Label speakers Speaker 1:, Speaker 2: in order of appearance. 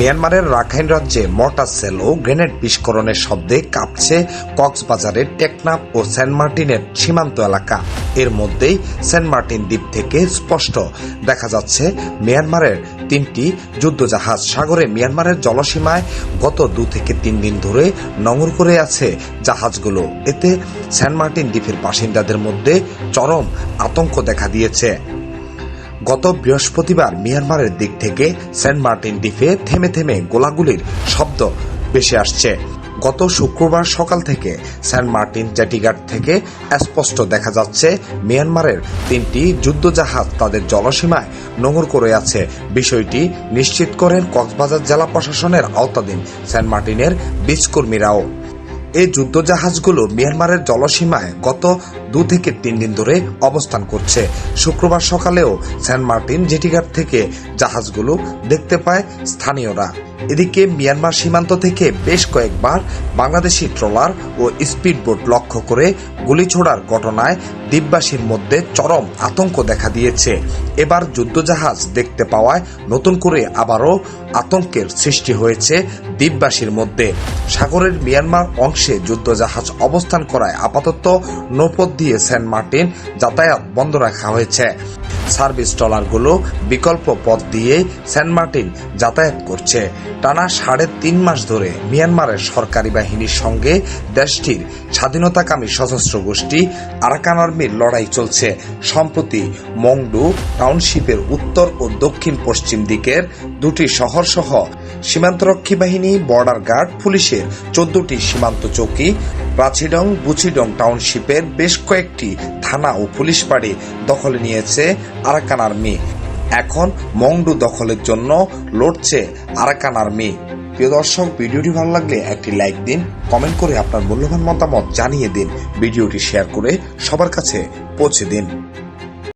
Speaker 1: মিয়ানমারের রাখাইন রাজ্যে mortar sell ও grenade বিস্ফোরণের শব্দে কাঁপছে কক্সবাজারের টেকনাফ ও সেন্ট মার্টিনের সীমান্ত এলাকা। এর মধ্যেই সেন্ট মার্টিন দ্বীপ থেকে স্পষ্ট দেখা যাচ্ছে মিয়ানমারের তিনটি যুদ্ধজাহাজ। সাগরে মিয়ানমারের জলসীমায় গত দু থেকে তিন দিন ধরে নঙর করে আছে জাহাজগুলো। এতে সেন্ট মার্টিন দ্বীপের বাসিন্দাদের মধ্যে চরম আতঙ্ক দেখা দিয়েছে। গত বৃহস্পতিবার মিয়ানমারের দিক থেকে সেন্ট মার্টিন দ্বীপে থেমে থেমে গোলাগুলির শব্দ ভেসে আসছে। গত শুক্রবার সকাল থেকে সেন্ট মার্টিন জেটিঘাট থেকে স্পষ্ট দেখা যাচ্ছে, মিয়ানমারের তিনটি যুদ্ধজাহাজ তাদের জলসীমায় নোঙর করে আছে। বিষয়টি নিশ্চিত করেন কক্সবাজার জেলা প্রশাসনের আওতাধীন সেন্ট মার্টিনের বীজকর্মীরাও। এই যুদ্ধজাহাজগুলো মিয়ানমারের জলসীমায় গত দু থেকে তিন দিন ধরে অবস্থান করছে। শুক্রবার সকালেও সেন্ট মার্টিন জেটিঘাট থেকে জাহাজগুলো দেখতে পায় স্থানীয়রা। এদিকে মিয়ানমার সীমান্ত থেকে বেশ কয়েকবার বাংলাদেশি ট্রলার ও স্পিডবোট লক্ষ্য করে গুলি ছোড়ার ঘটনায় দ্বীপবাসীর মধ্যে চরম আতঙ্ক দেখা দিয়েছে। এবার যুদ্ধজাহাজ দেখতে পাওয়ায় নতুন করে আবারও আতঙ্কের সৃষ্টি হয়েছে দ্বীপবাসীর মধ্যে। সাগরের মিয়ানমার অংশে যুদ্ধজাহাজ অবস্থান করায় আপাতত নৌপথ দিয়ে সেন্ট মার্টিন যাতায়াত বন্ধ রাখা হয়েছে। সার্ভিস ট্রলারগুলো বিকল্প পথ দিয়ে সেন্ট মার্টিন যাতায়াত করছে। টানা সাড়ে তিন মাস ধরে মিয়ানমারের সরকারি বাহিনীর সঙ্গে দেশটির স্বাধীনতাকামী সশস্ত্র গোষ্ঠী আরাকান আর্মির লড়াই চলছে। সম্প্রতি মংডু টাউনশিপের উত্তর ও দক্ষিণ পশ্চিম দিকের দুটি শহর সহ সীমান্তরক্ষী বাহিনী, বর্ডার গার্ড, পুলিশের চোদ্দটি সীমান্ত চৌকি প্রাচীডং বুচিডং টাউনশিপের বেশ কয়েকটি থানা ও পুলিশ বাড়ি দখলে নিয়েছে আরাকান আর্মি। এখন মংডু দখলের জন্য লড়ছে আরাকান আর্মি। প্রিয় দর্শক, ভিডিওটি ভালো লাগলে একটি লাইক দিন, কমেন্ট করে আপনার মূল্যবান মতামত জানিয়ে দিন, ভিডিওটি শেয়ার করে সবার কাছে পৌঁছে দিন।